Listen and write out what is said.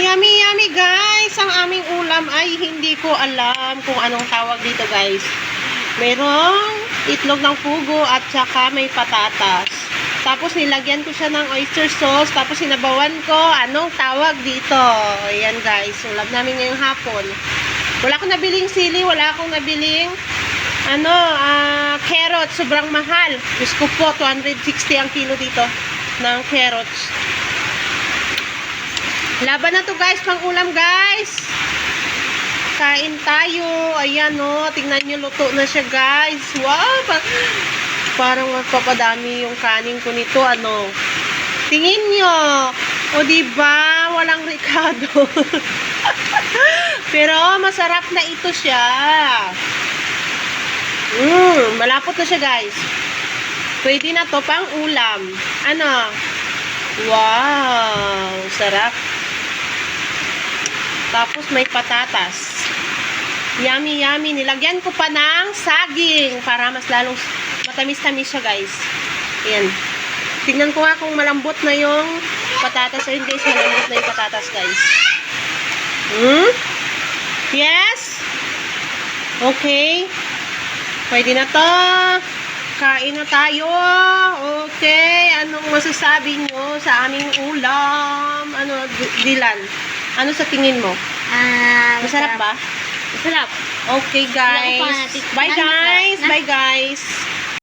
Yummy, yummy guys! Ang aming ulam ay hindi ko alam kung anong tawag dito guys. Merong itlog ng pugo at saka may patatas. Tapos nilagyan ko siya ng oyster sauce. Tapos sinabawan ko anong tawag dito. Ayan guys, ulam namin ngayong hapon. Wala akong nabiling sili, wala akong nabiling ano, ah, carrots. Sobrang mahal. Diyos ko po, 260 ang kilo dito ng carrots. Laban na to guys, pang ulam guys. Kain tayo. Ayan o, tingnan nyo, luto na siya guys. Wow, pa- parang magpapadami yung kanin ko nito. Ano? Tingin nyo. O diba, walang ricado. Pero masarap na ito siya. Mmm, malapot na siya guys. Pwede na to pang ulam. Ano? Wow, sarap. Tapos may patatas. Yummy, yummy. Nilagyan ko pa ng saging para mas lalong matamis-tamis siya, guys. Ayan. Tingnan ko nga kung malambot na yung patatas. Ayun, guys. Malambot na yung patatas, guys. Hmm? Yes? Okay. Pwede na to. Kain na tayo. Okay. Anong masasabi nyo sa aming ulam? Ano, Dilan? Ano sa tingin mo? Ah, Masarap ba? Masarap. Okay, guys. Bye, guys. Bye, guys.